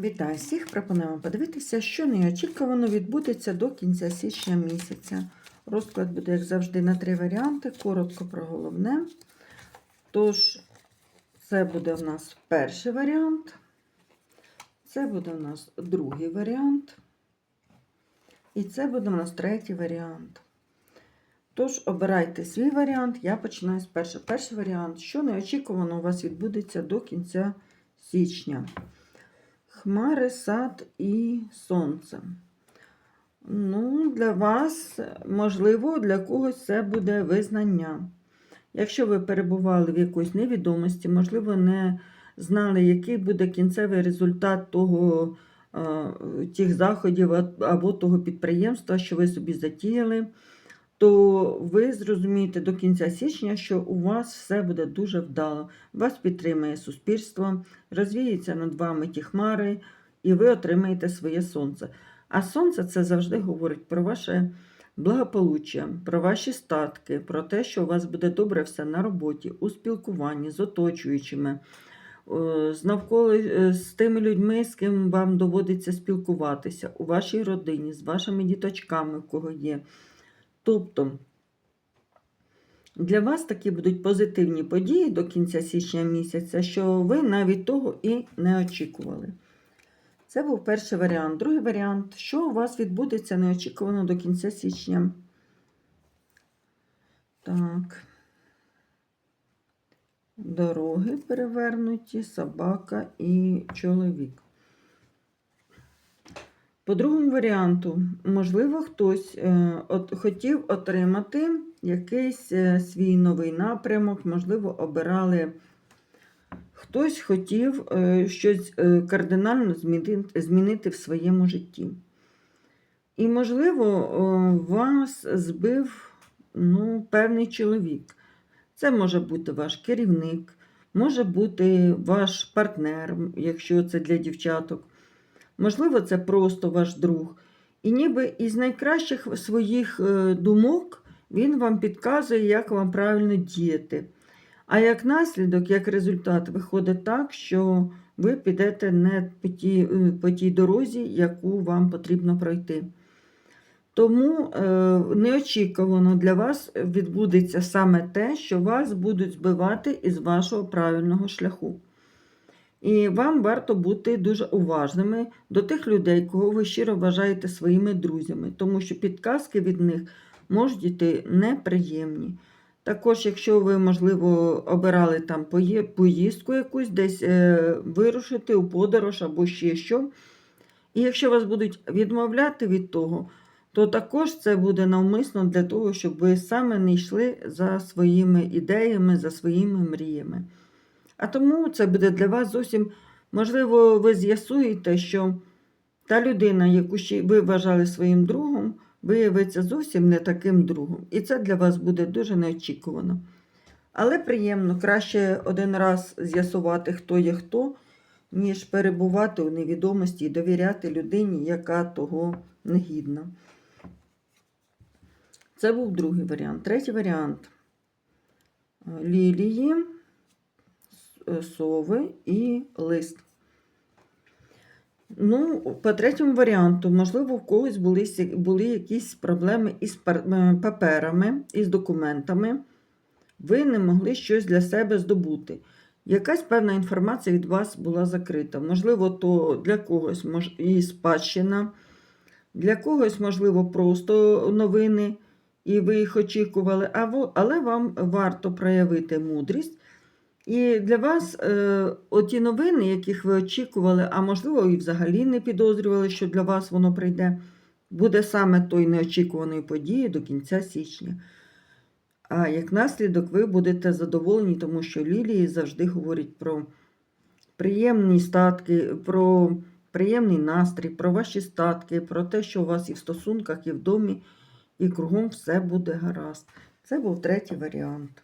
Вітаю всіх! Пропонуємо подивитися, що неочікувано відбудеться до кінця січня місяця. Розклад буде, як завжди, на три варіанти. Коротко про головне. Тож, це буде у нас перший варіант. Це буде у нас другий варіант. І це буде у нас третій варіант. Тож, обирайте свій варіант. Я починаю з першого. Перший варіант, що неочікувано у вас відбудеться до кінця січня. Хмари, сад і сонце. Ну, для вас, можливо, для когось це буде визнання. Якщо ви перебували в якоїсь невідомості, можливо, не знали, який буде кінцевий результат того, е, тих заходів або того підприємства, що ви собі затіяли, то ви зрозумієте до кінця січня, що у вас все буде дуже вдало. Вас підтримує суспільство, розвіються над вами ті хмари, і ви отримаєте своє сонце. А сонце це завжди говорить про ваше благополуччя, про ваші статки, про те, що у вас буде добре все на роботі, у спілкуванні з оточуючими, з навколо е, з тими людьми, з ким вам доводиться спілкуватися, у вашій родині, з вашими діточками, у кого є. Тобто для вас такі будуть позитивні події до кінця січня місяця, що ви навіть того і не очікували. Це був перший варіант. Другий варіант, що у вас відбудеться неочікувано до кінця січня. Так. Дороги перевернуті, собака і чоловік. По другому варіанту, можливо, хтось е, от, хотів отримати якийсь е, свій новий напрямок, можливо, обирали. Хтось хотів е, щось кардинально змінити, в своєму житті. І, можливо, вас збив ну, певний чоловік. Це може бути ваш керівник, може бути ваш партнер, якщо це для дівчаток. Можливо, це просто ваш друг. І ніби із найкращих своїх думок він вам підказує, як вам правильно діяти. А як наслідок, як результат, виходить так, що ви підете не по тій, по тій дорозі, яку вам потрібно пройти. Тому е, неочікувано для вас відбудеться саме те, що вас будуть збивати із вашого правильного шляху. І вам варто бути дуже уважними до тих людей, кого ви щиро вважаєте своїми друзями, тому що підказки від них можуть йти неприємні. Також, якщо ви, можливо, обирали там поїздку якусь, десь е, вирушити у подорож або ще що. І якщо вас будуть відмовляти від того, то також це буде навмисно для того, щоб ви саме не йшли за своїми ідеями, за своїми мріями. А тому це буде для вас зовсім, можливо, ви з'ясуєте, що та людина, яку ви вважали своїм другом, виявиться зовсім не таким другом. І це для вас буде дуже неочікувано. Але приємно, краще один раз з'ясувати, хто є хто, ніж перебувати у невідомості і довіряти людині, яка того не гідна. Це був другий варіант. Третій варіант лілії, сови і лист. Ну, по третьому варіанту, можливо, в когось були були якісь проблеми із е, паперами, із документами. Ви не могли щось для себе здобути. Якась певна інформація від вас була закрита. Можливо, то для когось і спадщина, для когось, можливо, просто новини, і ви їх очікували, але вам варто проявити мудрість і для вас е, оті новини, яких ви очікували, а можливо, і взагалі не підозрювали, що для вас воно прийде, буде саме той неочікуваної події до кінця січня. А як наслідок, ви будете задоволені, тому що Лілії завжди говорять про приємні статки, про приємний настрій, про ваші статки, про те, що у вас і в стосунках, і в домі, і кругом все буде гаразд. Це був третій варіант.